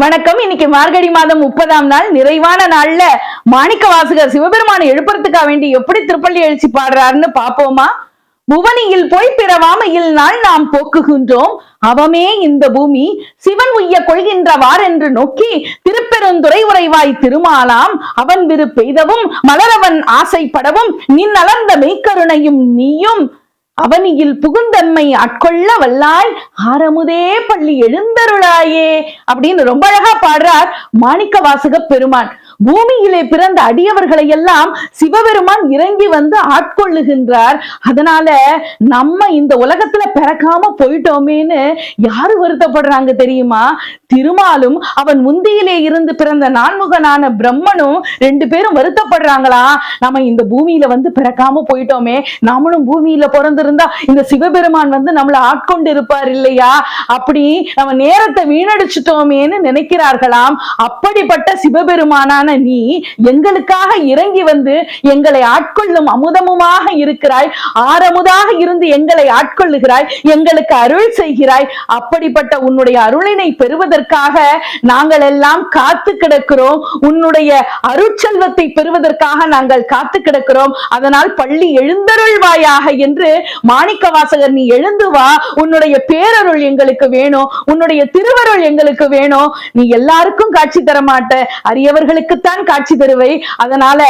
வணக்கம். இன்னைக்கு மார்கழி மாதம் முப்பதாம் நாள். நிறைவான நாள்ல மாணிக்க வாசகர் சிவபெருமானை எழுப்புறதுக்காக வேண்டி எப்படி திருப்பள்ளி எழுச்சி பாடுறாருன்னு பாப்போமா புவனியில் போய் பிறவாமையில் நாள் நாம் போக்குகின்றோம். அவமே இந்த பூமி. சிவன் உய்ய கொள்கின்றவார் என்று நோக்கி திருப்பெருந்துறை உறைவாய் திருமாலாம். அவன் விரு பெய்தவும் மலரவன் ஆசைப்படவும் நின் அலர்ந்த மெய்க்கருணையும் நீயும். அவனியில் புகுந்தன்மை அட்கொள்ள வல்லாய் ஆரமுதே பள்ளி எழுந்தருளாயே அப்படின்னு ரொம்ப அழகா பாடுறார் மாணிக்க வாசக பெருமான். பூமியிலே பிறந்த அடியவர்களை எல்லாம் சிவபெருமான் இறங்கி வந்து ஆட்கொள்ளுகின்றார். அதனால நம்ம இந்த உலகத்துல பிறக்காம போயிட்டோமேன்னு யாரு வருத்தப்படுறாங்க தெரியுமா? திருமாலும் அவன் முந்தியிலே இருந்து பிறந்த நான்முகனான பிரம்மனும் ரெண்டு பேரும் வருத்தப்படுறாங்களா? நம்ம இந்த பூமியில வந்து பிறக்காம போயிட்டோமே நாமளும் பூமியில பிறந்திருந்தா இந்த சிவபெருமான் வந்து நம்மளை ஆட்கொண்டு இருப்பார் இல்லையா? அப்படி நம்ம நேரத்தை வீணடிச்சிட்டோமேன்னு நினைக்கிறார்களாம். அப்படிப்பட்ட சிவபெருமானான தேவனான நீ எங்களுக்காக இறங்கி வந்து எங்களை ஆட்கொள்ளும் அமுதமுமாக இருக்கிறாய் ஆரமுதாக இருந்து எங்களை ஆட்கொள்ளுகிறாய் எங்களுக்கு அருள் செய்கிறாய். அப்படிப்பட்ட உன்னுடைய அருளினை பெறுவதற்காக நாங்கள் எல்லாம் காத்து கிடக்கிறோம். உன்னுடைய அருட்செல்வத்தை பெறுவதற்காக நாங்கள் காத்து கிடக்கிறோம். அதனால் பள்ளி எழுந்தருள்வாயாக என்று மாணிக்க வாசகர் நீ எழுந்து வா. உன்னுடைய பேரருள் எங்களுக்கு வேணும். உன்னுடைய திருவருள் எங்களுக்கு வேணும். நீ எல்லாருக்கும் காட்சி தர மாட்ட அரியவர்களுக்கு அரியவர்களுக்குத்தான் காட்சி தருவை. அதனால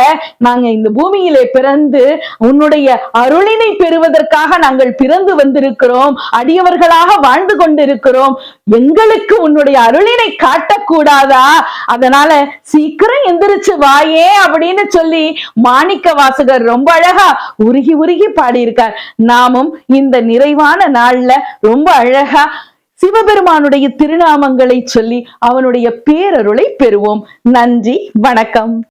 நாங்க இந்த பூமியிலே பிறந்து உன்னுடைய அருளினை பெறுவதற்காக நாங்கள் பிறந்து வந்திருக்கிறோம். அடியவர்களாக வாழ்ந்து கொண்டிருக்கிறோம். எங்களுக்கு உன்னுடைய அருளினை காட்டக்கூடாதா? அதனால சீக்கிரம் எந்திரிச்சு வாயே அப்படின்னு சொல்லி மாணிக்க வாசகர் ரொம்ப அழகா உருகி உருகி பாடியிருக்கார். நாமும் இந்த நிறைவான நாள்ல ரொம்ப அழகா சிவபெருமானுடைய திருநாமங்களை சொல்லி அவனுடைய பேரருளை பெறுவோம். நன்றி வணக்கம்.